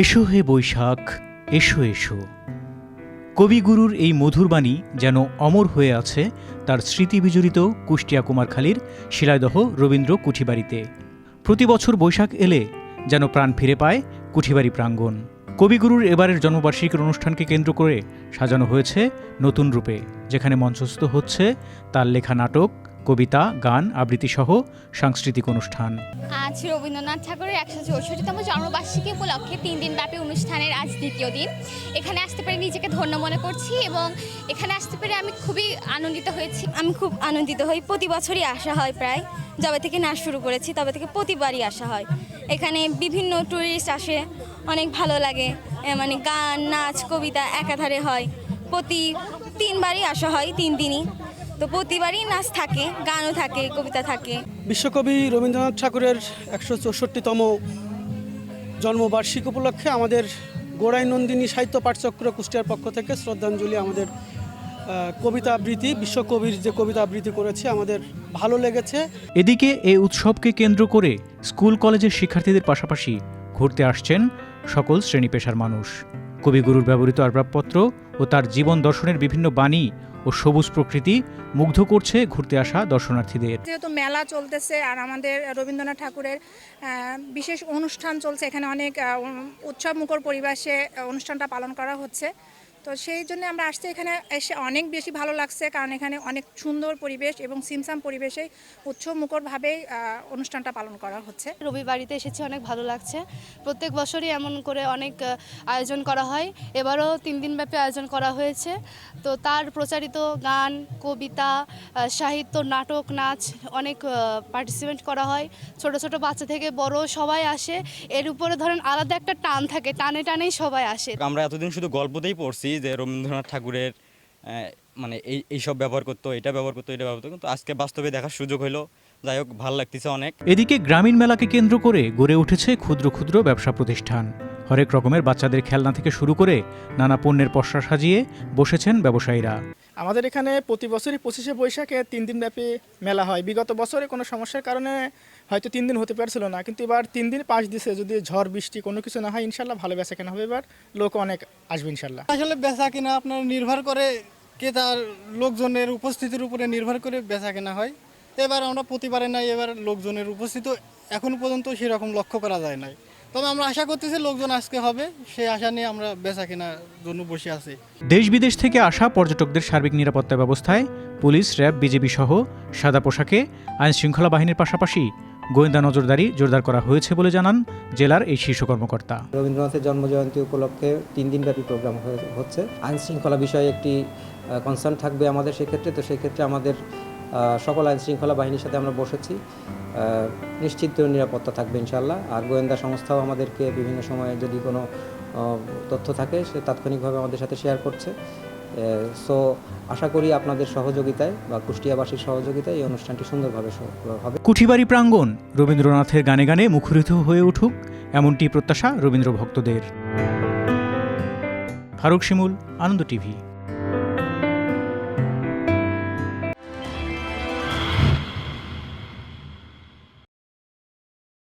এসো হে বৈশাখ, এসো এসো। কবিগুরুর এই মধুর বাণী যেন অমর হয়ে আছে, তার স্মৃতি বিজড়িত কুষ্টিয়া কুমারখালীর শিলাইদহ রবীন্দ্র কুঠিবাড়িতে। প্রতি বছর বৈশাখ এলে যেন প্রাণ ফিরে পায় কুঠিবাড়ি প্রাঙ্গণ। কবিগুরুর এবারের জন্মবার্ষিকীর অনুষ্ঠানকে কেন্দ্র করে সাজানো হয়েছে নতুন রূপে, যেখানে মঞ্চস্থ হচ্ছে তার লেখা নাটক কবিতা গান আবৃত্তিসহ সাংস্কৃতিক অনুষ্ঠান। আজ রবীন্দ্রনাথ ঠাকুরের একশো চৌষট্টিতম জন্মবার্ষিকী উপলক্ষে তিন দিন ব্যাপী অনুষ্ঠানের আজ দ্বিতীয় দিন। এখানে আসতে পেরে নিজেকে ধন্য মনে করছি এবং এখানে আসতে পেরে আমি খুবই আনন্দিত হয়েছি। আমি খুব আনন্দিত হই প্রতি বছরই আসা হয় প্রায়। যবে থেকে নাচ শুরু করেছি তবে থেকে প্রতিবারই আসা হয়। এখানে বিভিন্ন ট্যুরিস্ট আসে অনেক ভালো লাগে। মানে গান নাচ কবিতা একাধারে হয়। প্রতি তিনবারই আসা হয় তিন দিনই। তো প্রতিবারই নাচ থাকে গানও থাকে কবিতা থাকে। বিশ্বকবি রবীন্দ্রনাথ ঠাকুরের একশো চৌষট্টিতম জন্মবার্ষিক উপলক্ষে আমাদের গোড়াই নন্দিনী সাহিত্য পাঠচক্র কুষ্টিয়ার পক্ষ থেকে শ্রদ্ধাঞ্জলি আমাদের কবিতা আবৃত্তি বিশ্বকবির যে কবিতা আবৃত্তি করেছে আমাদের ভালো লেগেছে। এদিকে এই উৎসবকে কেন্দ্র করে স্কুল কলেজের শিক্ষার্থীদের পাশাপাশি ঘুরতে আসছেন সকল শ্রেণি পেশার মানুষ। কবিগুরুর ব্যবহৃত আসবাবপত্র ও তার জীবন দর্শনের বিভিন্ন বাণী ও সবুজ প্রকৃতি মুগ্ধ করছে ঘুরতে আসা দর্শনার্থীদের। যেহেতু মেলা চলতেছে আর আমাদের রবীন্দ্রনাথ ঠাকুরের বিশেষ অনুষ্ঠান চলছে, এখানে অনেক উৎসব মুখর পরিবেশে অনুষ্ঠানটা পালন করা হচ্ছে। তো সেই জন্য আমরা আসছি এখানে এসে অনেক বেশি ভালো লাগছে কারণ এখানে অনেক সুন্দর পরিবেশ এবং সিমসাম পরিবেশে উৎসব মুখরভাবেই অনুষ্ঠানটা পালন করা হচ্ছে। রবিবাড়িতে এসেছি অনেক ভালো লাগছে। প্রত্যেক বছরই এমন করে অনেক আয়োজন করা হয়। এবারও তিন দিনব্যাপী আয়োজন করা হয়েছে। তো তার প্রচারিত গান কবিতা সাহিত্য নাটক নাচ অনেক পার্টিসিপেট করা হয়। ছোট ছোট বাচ্চা থেকে বড় সবাই আসে। এর উপরে ধরেন আলাদা একটা টান থাকে টানে টানেই সবাই আসে। আমরা এতদিন শুধু গল্পতেই পড়ছি যে রবীন্দ্রনাথ ঠাকুরের মানে এই, এইসব ব্যবহার করতো, এটা ব্যবহার করতো, এটা ব্যবহার করতো, কিন্তু আজকে বাস্তবে দেখার সুযোগ হলো যাই হোক, ভালো লাগতেছে অনেক। এদিকে গ্রামীণ মেলাকে কেন্দ্র করে গড়ে উঠেছে ক্ষুদ্র ক্ষুদ্র ব্যবসা প্রতিষ্ঠান। হরেক রকমের বাচ্চাদের খেলনা থেকে শুরু করে নানা পণ্যের পসরা সাজিয়ে বসেছেন ব্যবসায়ীরা। আমাদের এখানে প্রতি বছরই পঁচিশে বৈশাখে তিন দিন ব্যাপী মেলা হয়। বিগত বছরে কোনো সমস্যার কারণে হয়তো তিন দিন হতে পারছিল না, কিন্তু এবার তিন দিন পাঁচ দিছে। যদি ঝড়, বৃষ্টি কোনো কিছু না হয়, ইনশাল্লাহ ভালো বেচা কেনা হবে। এবার লোক অনেক আসবে ইনশাল্লাহ। আসলে বেচা কিনা আপনার নির্ভর করে ক্রেতার লোকজনের উপস্থিতির উপরে নির্ভর করে বেচা কেনা হয়। এবার আমরা প্রতিবারে নাই, এবার লোকজনের উপস্থিতি এখন পর্যন্ত সেরকম লক্ষ্য করা যায় নাই। তবে আমরা আশা করতেছি লোকজন আজকে হবে। সেই আশা নিয়ে আমরা বেচা কেনার জন্য বসে আছি। দেশ বিদেশ থেকে আসা পর্যটকদের সার্বিক নিরাপত্তা ব্যবস্থায় পুলিশ র্যাব বিজেপি সহ সাদা পোশাকে আইন শৃঙ্খলা বাহিনীর পাশাপাশি গোয়েন্দা নজরদারি জোরদার করা হয়েছে বলে জানান জেলার এই শীর্ষ কর্মকর্তা। রবীন্দ্রনাথের জন্মজয়ন্তী উপলক্ষে তিন দিনব্যাপী প্রোগ্রাম হচ্ছে। আইন শৃঙ্খলা বিষয়ে একটি কনসার্ন থাকবে আমাদের সেক্ষেত্রে। তো সেক্ষেত্রে আমাদের সকল আইন শৃঙ্খলা বাহিনীর সাথে আমরা বসেছি। নিশ্চিত নিরাপত্তা থাকবে ইনশাল্লাহ আর গোয়েন্দা সংস্থাও আমাদেরকে বিভিন্ন সময়ে যদি কোনো তথ্য থাকে, সে তাৎক্ষণিকভাবে আমাদের সাথে শেয়ার করছে। সো আশা করি আপনাদের সহযোগিতায় বা কুষ্টিয়াবাসীর সহযোগিতায় এই অনুষ্ঠানটি সুন্দরভাবে হবে। কুঠিবাড়ি প্রাঙ্গণ রবীন্দ্রনাথের গানে গানে মুখরিত হয়ে উঠুক, এমনটি প্রত্যাশা রবীন্দ্র ভক্তদের ফারুক শিমুল, আনন্দ টিভি।